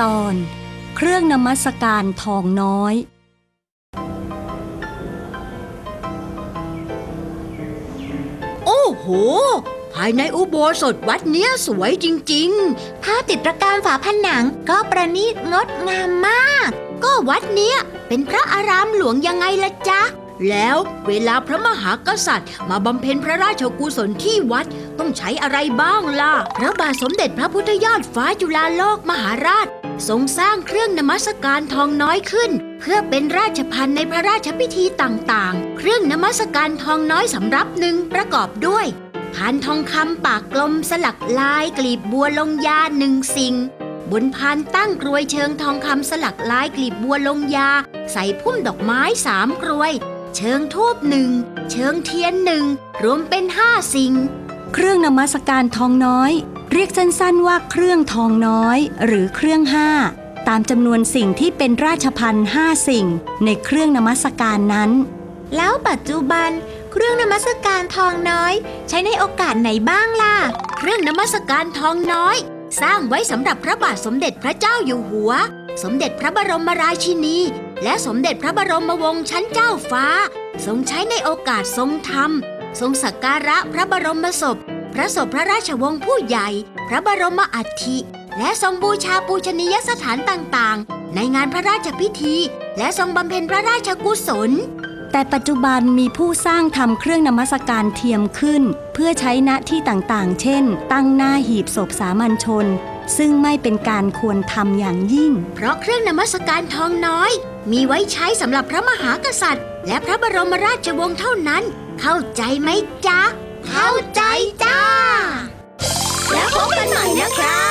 ตอน เครื่องนมัสการทองน้อย โอ้โห ภายในอุโบสถวัดเนี้ยสวยจริง ๆ ภาพติดประการฝาผนังก็ประณีตงดงามมาก ก็วัดเนี้ยเป็นพระอารามหลวงยังไงละจ๊ะ แล้วเวลาพระมหากษัตริย์ มาบำเพ็ญพระราชกุศลที่วัดต้องใช้อะไรบ้างล่ะ พระบาทสมเด็จพระพุทธยอดฟ้าจุฬาโลกมหาราช ทรงสร้างเครื่องนมัสการทองน้อยขึ้น เพื่อเป็นราชพันในพระราชพิธีต่างๆ เครื่องนมัสการทองน้อยสำรับหนึ่งประกอบด้วยพานทองคำปากกลมสลักลายกลีบบัวลงยาหนึ่งสิ่ง บนพานตั้งกรวยเชิงทองคำสลักลายกลีบบัวลงยา ใส่พุ่มดอกไม้สามกรวย เชิงทูบหนึ่งเชิงเทียนหนึ่งรวมเป็นห้าสิ่ง เครื่องนมัสการทองน้อย เรียกสั้นๆว่าเครื่องทองน้อย หรือเครื่องห้าตามจำนวนสิ่งที่เป็นราชพันห้าสิ่ง ในเครื่องนมัสการนั้น แล้วปัจจุบันเครื่องนมัสการทองน้อย ใช้ในโอกาสไหนบ้างล่ะ เครื่องนมัสการทองน้อย สร้างไว้สำหรับพระบาทสมเด็จพระเจ้าอยู่หัว สมเด็จพระบรมราชินี และสมเด็จพระบรมวงศ์ชั้นเจ้าฟ้า ทรงใช้ในโอกาสทรงธรรม ทรงสักการะพระบรมศพ พระศพพระราชวงศ์ผู้ใหญ่ พระบรมอัฐิและทรงบูชาปูชนียสถานต่างๆ ในงานพระราชพิธี และทรงบำเพ็ญพระราชกุศล แต่ปัจจุบันมีผู้สร้างทำเครื่องนมัสการเทียมขึ้น เพื่อใช้ณที่ต่างๆ เช่น ตั้งหน้าหีบศพสามัญชน ซึ่งไม่เป็นการควรทำอย่างยิ่ง เพราะเครื่องนมัสการทองน้อย มีไว้ใช้สำหรับพระมหากษัตริย์ และพระบรมราชวงศ์เท่านั้น เข้าใจไหมจ๊ะ เข้าใจจ้า แล้วพบกันใหม่นะคะ